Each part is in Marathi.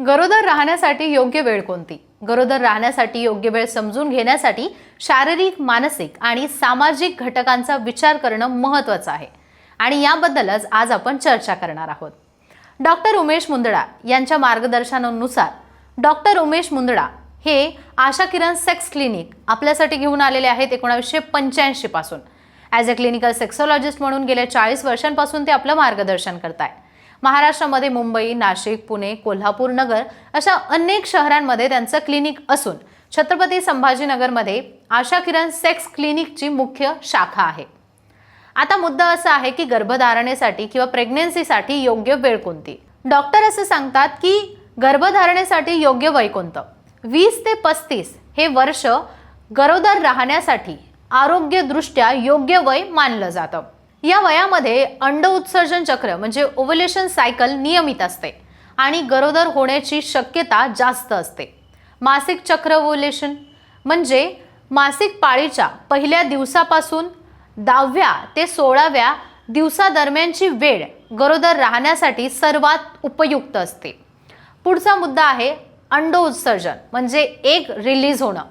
गरोदर राहण्यासाठी योग्य वेळ कोणती? गरोदर राहण्यासाठी योग्य वेळ समजून घेण्यासाठी शारीरिक मानसिक आणि सामाजिक घटकांचा विचार करणं महत्त्वाचं आहे. आणि याबद्दलच आज आपण चर्चा करणार आहोत. डॉक्टर उमेश मुंदडा यांच्या मार्गदर्शनानुसार डॉक्टर उमेश मुंदडा हे आशा किरण सेक्स क्लिनिक आपल्यासाठी घेऊन आलेले आहेत एकोणावीसशे पंच्याऐंशीपासून ॲज अ क्लिनिकल सेक्सॉलॉजिस्ट म्हणून गेल्या चाळीस वर्षांपासून ते आपलं मार्गदर्शन करत आहे महाराष्ट्रामध्ये मुंबई नाशिक पुणे कोल्हापूर नगर अशा अनेक शहरांमध्ये त्यांचं क्लिनिक असून छत्रपती संभाजीनगरमध्ये आशा किरण सेक्स क्लिनिकची मुख्य शाखा आहे. आता मुद्दा असा आहे की गर्भधारणेसाठी किंवा प्रेग्नेन्सीसाठी योग्य वेळ कोणती? डॉक्टर असं सांगतात की गर्भधारणेसाठी योग्य वय कोणतं? वीस ते पस्तीस हे वर्ष गरोदर राहण्यासाठी आरोग्यदृष्ट्या योग्य वय मानलं जातं. या वयामध्ये अंड उत्सर्जन चक्र म्हणजे ओव्हलेशन सायकल नियमित असते आणि गरोदर होण्याची शक्यता जास्त असते. मासिक चक्र ओव्हलेशन म्हणजे मासिक पाळीच्या पहिल्या दिवसापासून दहाव्या ते सोळाव्या दिवसादरम्यानची वेळ गरोदर राहण्यासाठी सर्वात उपयुक्त असते. पुढचा मुद्दा आहे अंड उत्सर्जन म्हणजे एक रिलीज होणं.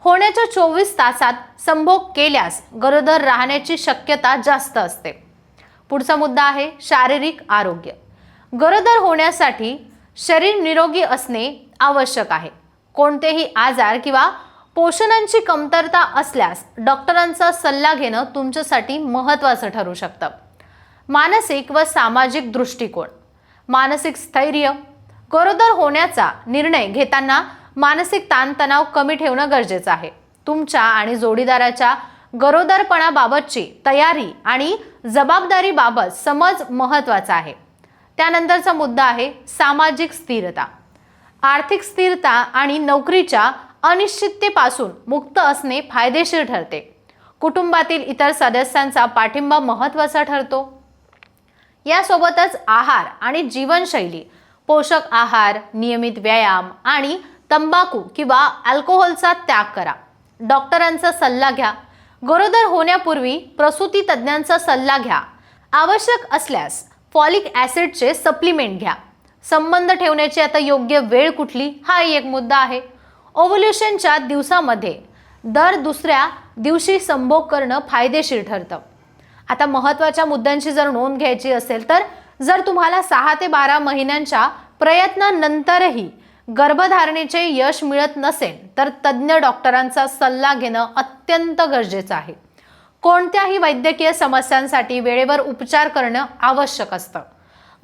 होण्याच्या चोवीस तासात संभोग केल्यास गरोदर राहण्याची शक्यता जास्त असते. पुढचा मुद्दा आहे शारीरिक आरोग्य. गरोदर होण्यासाठी शरीर निरोगी असणे आवश्यक आहे. कोणतेही आजार किंवा पोषणांची कमतरता असल्यास डॉक्टरांचा सल्ला घेणं तुमच्यासाठी महत्त्वाचं ठरू शकतं. मानसिक व सामाजिक दृष्टिकोन. मानसिक स्थैर्य. गरोदर होण्याचा निर्णय घेताना मानसिक ताणतणाव कमी ठेवणं गरजेचं आहे. तुमच्या आणि जोडीदाराच्या गरोदरपणाबाबतची तयारी आणि जबाबदारीबाबत समज महत्त्वाचा आहे. त्यानंतरचा मुद्दा आहे सामाजिक स्थिरता. आर्थिक स्थिरता आणि नोकरीच्या अनिश्चिततेपासून मुक्त असणे फायदेशीर ठरते. कुटुंबातील इतर सदस्यांचा पाठिंबा महत्त्वाचा ठरतो. यासोबतच आहार आणि जीवनशैली पोषक आहार नियमित व्यायाम आणि तंबाखू किंवा अल्कोहोलचा त्याग करा. डॉक्टरांचा सल्ला घ्या. गरोदर होण्यापूर्वी प्रसूती तज्ज्ञांचा सल्ला घ्या. आवश्यक असल्यास फॉलिक ॲसिडचे सप्लिमेंट घ्या. संबंध ठेवण्याची आता योग्य वेळ कुठली? हाही एक मुद्दा आहे. ओव्होल्युशनच्या दिवसामध्ये दर दुसऱ्या दिवशी संभोग करणं फायदेशीर ठरतं. आता महत्त्वाच्या मुद्द्यांची जर नोंद घ्यायची असेल तर जर तुम्हाला सहा ते बारा महिन्यांच्या प्रयत्नानंतरही गर्भधारणेचे यश मिळत नसेल तर तज्ज्ञ डॉक्टरांचा सल्ला घेणं अत्यंत गरजेचं आहे. कोणत्याही वैद्यकीय समस्यांसाठी वेळेवर उपचार करणं आवश्यक असतं.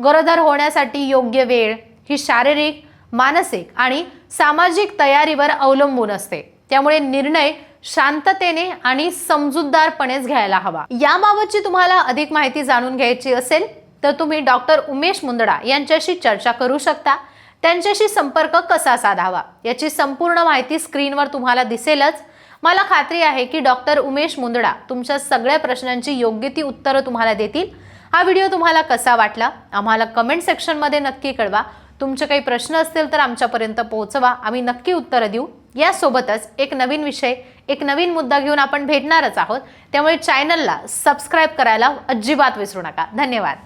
गरोदर होण्यासाठी योग्य वेळ ही शारीरिक मानसिक आणि सामाजिक तयारीवर अवलंबून असते. त्यामुळे निर्णय शांततेने आणि समजूतदारपणेच घ्यायला हवा. याबाबतची तुम्हाला अधिक माहिती जाणून घ्यायची असेल तर तुम्ही डॉक्टर उमेश मुंदडा यांच्याशी चर्चा करू शकता. त्यांच्याशी संपर्क कसा साधावा? याची संपूर्ण माहिती स्क्रीनवर तुम्हाला दिसेलच. मला खात्री आहे की डॉक्टर उमेश मुंदडा तुमच्या सगळ्या प्रश्नांची योग्य ती उत्तरं तुम्हाला देतील. हा व्हिडिओ तुम्हाला कसा वाटला? आम्हाला कमेंट सेक्शनमध्ये नक्की कळवा. तुमचे काही प्रश्न असतील तर आमच्यापर्यंत पोहोचवा. आम्ही नक्की उत्तरं देऊ. यासोबतच एक नवीन विषय एक नवीन मुद्दा घेऊन आपण भेटणारच आहोत. त्यामुळे चॅनलला सबस्क्राईब करायला अजिबात विसरू नका. धन्यवाद.